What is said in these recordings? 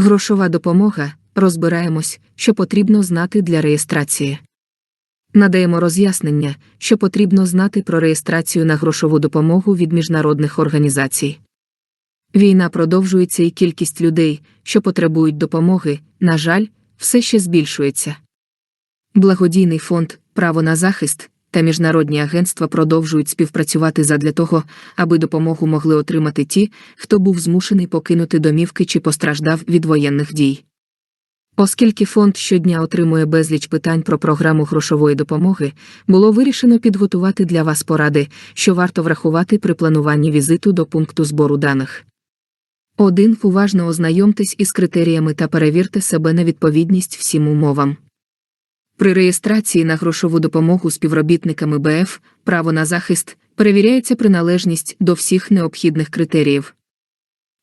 Грошова допомога. Розбираємось, що потрібно знати для реєстрації. Надаємо роз'яснення, що потрібно знати про реєстрацію на грошову допомогу від міжнародних організацій. Війна продовжується і кількість людей, що потребують допомоги, на жаль, все ще збільшується. Благодійний фонд Право на захист та міжнародні агентства продовжують співпрацювати задля того, аби допомогу могли отримати ті, хто був змушений покинути домівки чи постраждав від воєнних дій. Оскільки фонд щодня отримує безліч питань про програму грошової допомоги, було вирішено підготувати для вас поради, що варто врахувати при плануванні візиту до пункту збору даних. 1. Уважно ознайомтесь із критеріями та перевірте себе на відповідність всім умовам. При реєстрації на грошову допомогу співробітниками БФ право на захист перевіряється приналежність до всіх необхідних критеріїв.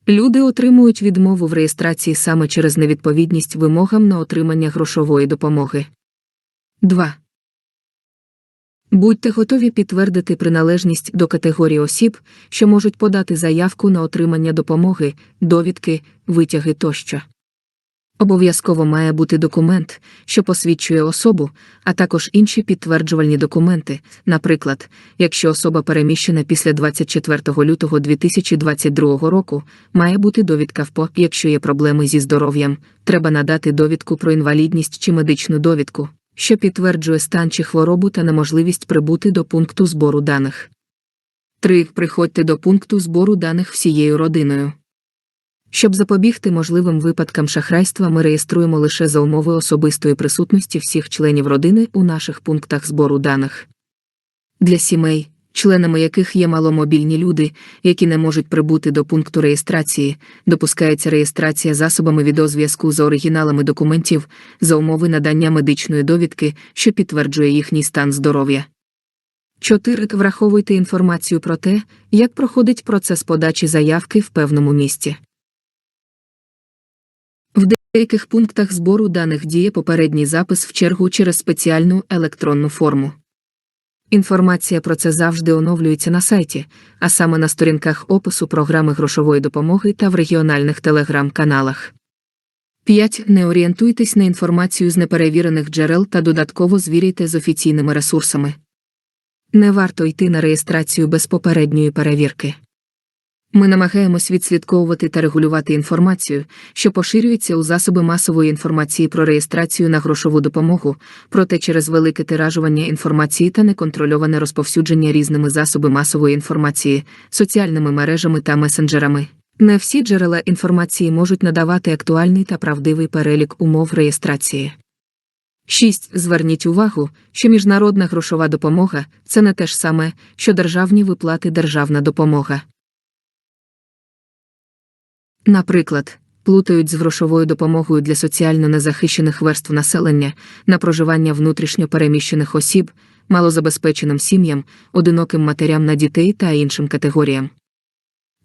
Люди отримують відмову в реєстрації саме через невідповідність вимогам на отримання грошової допомоги. 2. Будьте готові підтвердити приналежність до категорії осіб, що можуть подати заявку на отримання допомоги, довідки, витяги тощо. Обов'язково має бути документ, що посвідчує особу, а також інші підтверджувальні документи, наприклад, якщо особа переміщена після 24 лютого 2022 року, має бути довідка в ПО, якщо є проблеми зі здоров'ям, треба надати довідку про інвалідність чи медичну довідку, що підтверджує стан чи хворобу та неможливість прибути до пункту збору даних. 3. Приходьте до пункту збору даних всією родиною. Щоб запобігти можливим випадкам шахрайства, ми реєструємо лише за умови особистої присутності всіх членів родини у наших пунктах збору даних. Для сімей, членами яких є маломобільні люди, які не можуть прибути до пункту реєстрації, допускається реєстрація засобами відеозв'язку за оригіналами документів за умови надання медичної довідки, що підтверджує їхній стан здоров'я. 4. Враховуйте інформацію про те, як проходить процес подачі заявки в певному місці. Деяких пунктах збору даних діє попередній запис в чергу через спеціальну електронну форму. Інформація про це завжди оновлюється на сайті, а саме на сторінках опису програми грошової допомоги та в регіональних телеграм-каналах. 5. Не орієнтуйтесь на інформацію з неперевірених джерел та додатково звіряйте з офіційними ресурсами. Не варто йти на реєстрацію без попередньої перевірки. Ми намагаємось відслідковувати та регулювати інформацію, що поширюється у засоби масової інформації про реєстрацію на грошову допомогу, проте через велике тиражування інформації та неконтрольоване розповсюдження різними засоби масової інформації, соціальними мережами та месенджерами. Не всі джерела інформації можуть надавати актуальний та правдивий перелік умов реєстрації. 6. Зверніть увагу, що міжнародна грошова допомога це не те ж саме, що державні виплати державна допомога. Наприклад, плутають з грошовою допомогою для соціально незахищених верств населення на проживання внутрішньо переміщених осіб, малозабезпеченим сім'ям, одиноким матерям на дітей та іншим категоріям.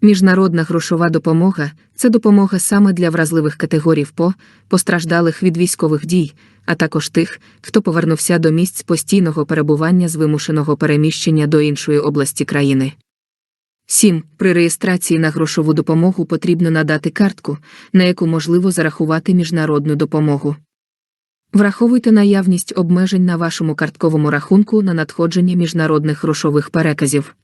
Міжнародна грошова допомога це допомога саме для вразливих категорій ПО, постраждалих від військових дій, а також тих, хто повернувся до місць постійного перебування з вимушеного переміщення до іншої області країни. 7. При реєстрації на грошову допомогу потрібно надати картку, на яку можливо зарахувати міжнародну допомогу. Враховуйте наявність обмежень на вашому картковому рахунку на надходження міжнародних грошових переказів.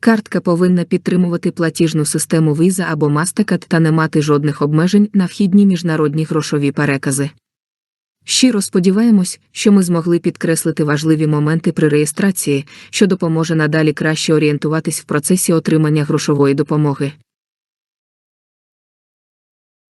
Картка повинна підтримувати платіжну систему Visa або Mastercard та не мати жодних обмежень на вхідні міжнародні грошові перекази. Щиро сподіваємось, що ми змогли підкреслити важливі моменти при реєстрації, що допоможе надалі краще орієнтуватись в процесі отримання грошової допомоги.